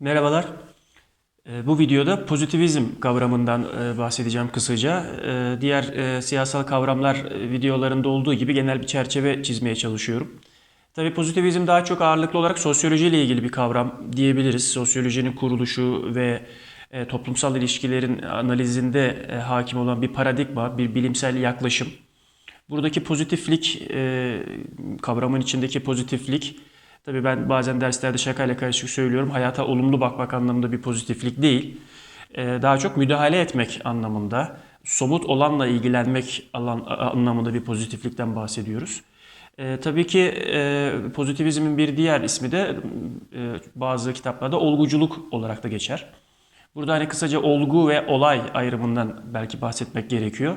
Merhabalar. Ee, Bu videoda pozitivizm kavramından e, bahsedeceğim kısaca. Ee, Diğer e, siyasal kavramlar e, videolarında olduğu gibi genel bir çerçeve çizmeye çalışıyorum. Tabii pozitivizm daha çok ağırlıklı olarak sosyolojiyle ilgili bir kavram diyebiliriz. Sosyolojinin kuruluşu ve toplumsal ilişkilerin analizinde hakim olan bir paradigma, bir bilimsel yaklaşım. Buradaki pozitiflik kavramın içindeki pozitiflik tabii ben bazen derslerde şakayla karışık söylüyorum. Hayata olumlu bakmak anlamında bir pozitiflik değil. E, daha çok müdahale etmek anlamında, somut olanla ilgilenmek alan, anlamında bir pozitiflikten bahsediyoruz. E, tabii ki e, pozitivizmin bir diğer ismi de e, bazı kitaplarda olguculuk olarak da geçer. Burada hani kısaca olgu ve olay ayrımından belki bahsetmek gerekiyor.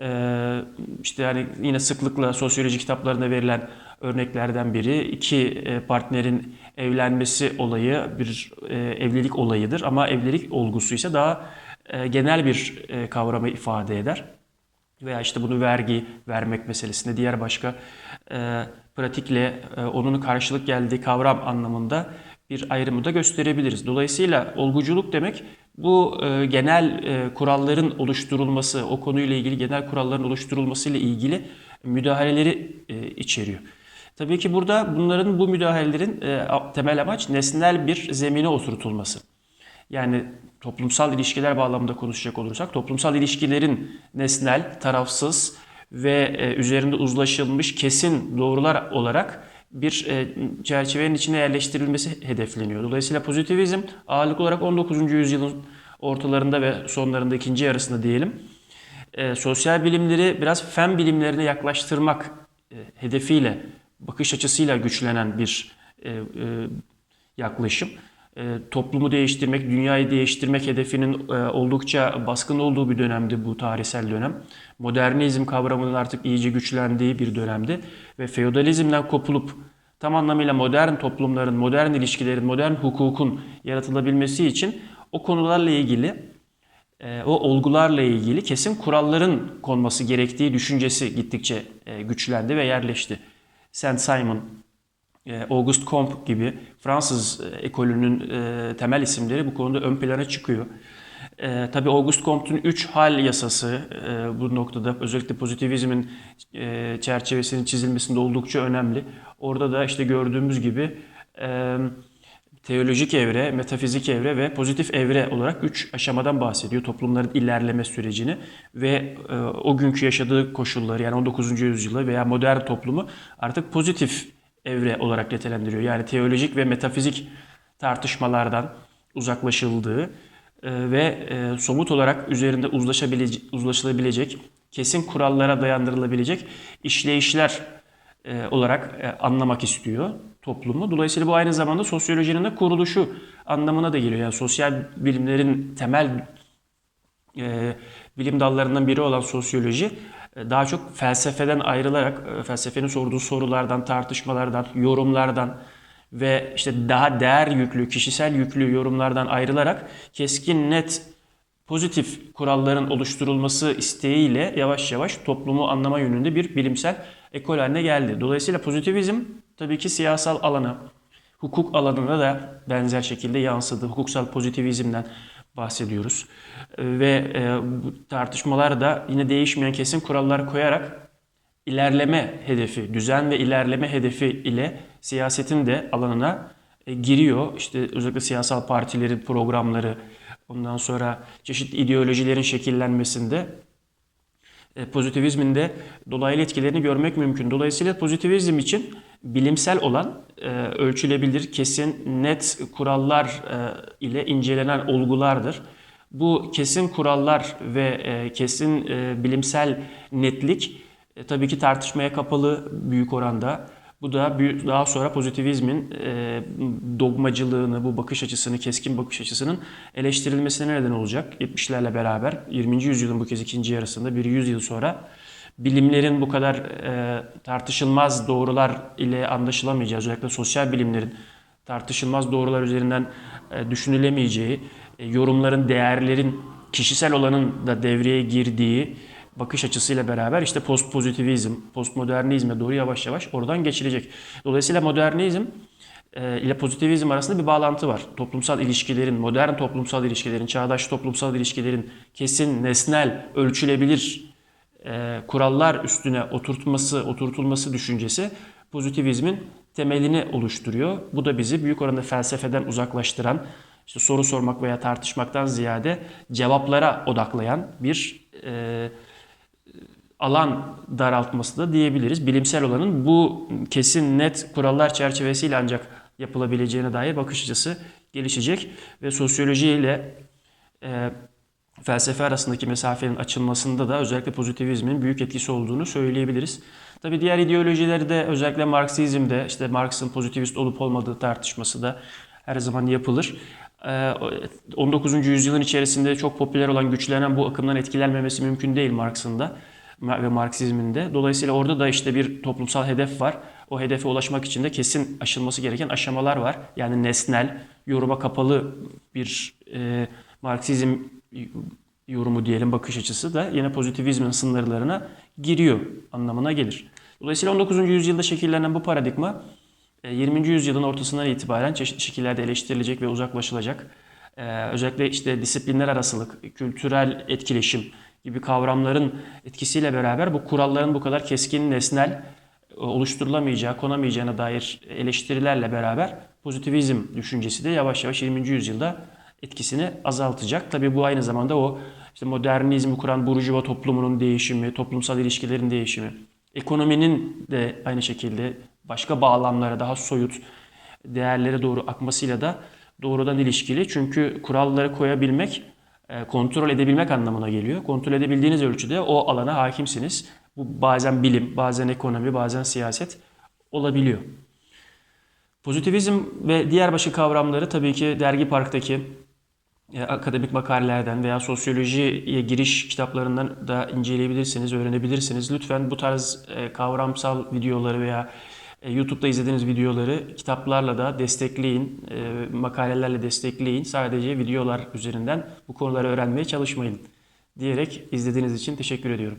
Ee, işte yani yine sıklıkla sosyoloji kitaplarında verilen örneklerden biri iki e, partnerin evlenmesi olayı bir e, evlilik olayıdır ama evlilik olgusu ise daha e, genel bir kavramı ifade eder. Veya işte bunu vergi vermek meselesinde diğer başka pratikle onun karşılık geldiği kavram anlamında bir ayrımı da gösterebiliriz. Dolayısıyla olguculuk demek bu e, genel e, kuralların oluşturulması, o konuyla ilgili genel kuralların oluşturulması ile ilgili müdahaleleri e, içeriyor. Tabii ki burada bunların bu müdahalelerin e, temel amaç nesnel bir zemine oturtulması. Yani toplumsal ilişkiler bağlamında konuşacak olursak toplumsal ilişkilerin nesnel, tarafsız ve e, üzerinde uzlaşılmış kesin doğrular olarak bir e, çerçevenin içine yerleştirilmesi hedefleniyor. Dolayısıyla pozitivizm ağırlıklı olarak 19. yüzyılın ortalarında ve sonlarında ikinci yarısında diyelim e, sosyal bilimleri biraz fen bilimlerine yaklaştırmak e, hedefiyle, bakış açısıyla güçlenen bir e, e, yaklaşım. E, toplumu değiştirmek, dünyayı değiştirmek hedefinin e, oldukça baskın olduğu bir dönemdi bu tarihsel dönem. Modernizm kavramının artık iyice güçlendiği bir dönemdi ve feodalizmden kopulup tam anlamıyla modern toplumların, modern ilişkilerin, modern hukukun yaratılabilmesi için o konularla ilgili, e, o olgularla ilgili kesin kuralların konması gerektiği düşüncesi gittikçe e, güçlendi ve yerleşti. Saint Simon, e, Auguste Comte gibi Fransız e, ekolünün e, temel isimleri bu konuda ön plana çıkıyor. E, tabii Auguste Comte'un üç hal yasası e, bu noktada özellikle pozitivizmin e, çerçevesinin çizilmesinde oldukça önemli. Orada da işte gördüğümüz gibi e, teolojik evre, metafizik evre ve pozitif evre olarak üç aşamadan bahsediyor. Toplumların ilerleme sürecini ve e, o günkü yaşadığı koşulları yani 19. yüzyılı veya modern toplumu artık pozitif evre olarak nitelendiriyor. Yani teolojik ve metafizik tartışmalardan uzaklaşıldığı e, ve e, somut olarak üzerinde uzlaşabilecek, uzlaşılabilecek, kesin kurallara dayandırılabilecek işleyişler e, olarak e, anlamak istiyor toplumu. Dolayısıyla bu aynı zamanda sosyolojinin de kuruluşu anlamına da geliyor. Yani sosyal bilimlerin temel e, bilim dallarından biri olan sosyoloji e, daha çok felsefeden ayrılarak e, felsefenin sorduğu sorulardan, tartışmalardan, yorumlardan ve işte daha değer yüklü, kişisel yüklü yorumlardan ayrılarak keskin, net, pozitif kuralların oluşturulması isteğiyle yavaş yavaş toplumu anlama yönünde bir bilimsel ekol haline geldi. Dolayısıyla pozitivizm tabii ki siyasal alana, hukuk alanına da benzer şekilde yansıdı. Hukuksal pozitivizmden bahsediyoruz. Ve e, bu tartışmalar da yine değişmeyen kesin kurallar koyarak ilerleme hedefi, düzen ve ilerleme hedefi ile siyasetin de alanına e, giriyor. İşte özellikle siyasal partilerin programları, ondan sonra çeşitli ideolojilerin şekillenmesinde e, pozitivizmin de dolaylı etkilerini görmek mümkün. Dolayısıyla pozitivizm için bilimsel olan, e, ölçülebilir, kesin, net kurallar e, ile incelenen olgulardır. Bu kesin kurallar ve e, kesin bilimsel netlik tabii ki tartışmaya kapalı büyük oranda. Bu da daha sonra pozitivizmin dogmacılığını, bu bakış açısını, keskin bakış açısının eleştirilmesine neden olacak. 70'lerle beraber 20. yüzyılın bu kez ikinci yarısında bir yüzyıl sonra bilimlerin bu kadar e, tartışılmaz doğrular ile anlaşılamayacağı, özellikle sosyal bilimlerin tartışılmaz doğrular üzerinden e, düşünülemeyeceği, e, yorumların, değerlerin kişisel olanın da devreye girdiği bakış açısıyla beraber işte post pozitivizm, postmodernizme doğru yavaş yavaş oradan geçilecek. Dolayısıyla modernizm e, ile pozitivizm arasında bir bağlantı var. Toplumsal ilişkilerin, modern toplumsal ilişkilerin, çağdaş toplumsal ilişkilerin kesin, nesnel, ölçülebilir e, kurallar üstüne oturtması, oturtulması düşüncesi pozitivizmin temelini oluşturuyor. Bu da bizi büyük oranda felsefeden uzaklaştıran, işte soru sormak veya tartışmaktan ziyade cevaplara odaklayan bir e, alan daraltması da diyebiliriz. Bilimsel olanın bu kesin net kurallar çerçevesiyle ancak yapılabileceğine dair bakış açısı gelişecek ve sosyoloji ile e, felsefe arasındaki mesafenin açılmasında da özellikle pozitivizmin büyük etkisi olduğunu söyleyebiliriz. Tabii diğer ideolojileri de özellikle Marksizmde işte Marx'ın pozitivist olup olmadığı tartışması da her zaman yapılır. Ee, 19. yüzyılın içerisinde çok popüler olan güçlenen bu akımdan etkilenmemesi mümkün değil Marx'ın da ve Marksizmin de. Dolayısıyla orada da işte bir toplumsal hedef var. O hedefe ulaşmak için de kesin aşılması gereken aşamalar var. Yani nesnel, yoruma kapalı bir e, Marksizm yorumu diyelim bakış açısı da yine pozitivizmin sınırlarına giriyor anlamına gelir. Dolayısıyla 19. yüzyılda şekillenen bu paradigma e, 20. yüzyılın ortasından itibaren çeşitli şekillerde eleştirilecek ve uzaklaşılacak. Ee, özellikle işte disiplinler arasılık, kültürel etkileşim gibi kavramların etkisiyle beraber bu kuralların bu kadar keskin, nesnel e, oluşturulamayacağı, konamayacağına dair eleştirilerle beraber pozitivizm düşüncesi de yavaş yavaş 20. yüzyılda etkisini azaltacak. Tabii bu aynı zamanda o işte modernizmi kuran burjuva toplumunun değişimi, toplumsal ilişkilerin değişimi, ekonominin de aynı şekilde başka bağlamlara daha soyut değerlere doğru akmasıyla da doğrudan ilişkili. Çünkü kuralları koyabilmek, e, kontrol edebilmek anlamına geliyor. Kontrol edebildiğiniz ölçüde o alana hakimsiniz. Bu bazen bilim, bazen ekonomi, bazen siyaset olabiliyor. Pozitivizm ve diğer başka kavramları tabii ki Dergi Park'taki akademik makalelerden veya sosyolojiye giriş kitaplarından da inceleyebilirsiniz, öğrenebilirsiniz. Lütfen bu tarz e, kavramsal videoları veya e, YouTube'da izlediğiniz videoları kitaplarla da destekleyin, makalelerle destekleyin. Sadece videolar üzerinden bu konuları öğrenmeye çalışmayın diyerek izlediğiniz için teşekkür ediyorum.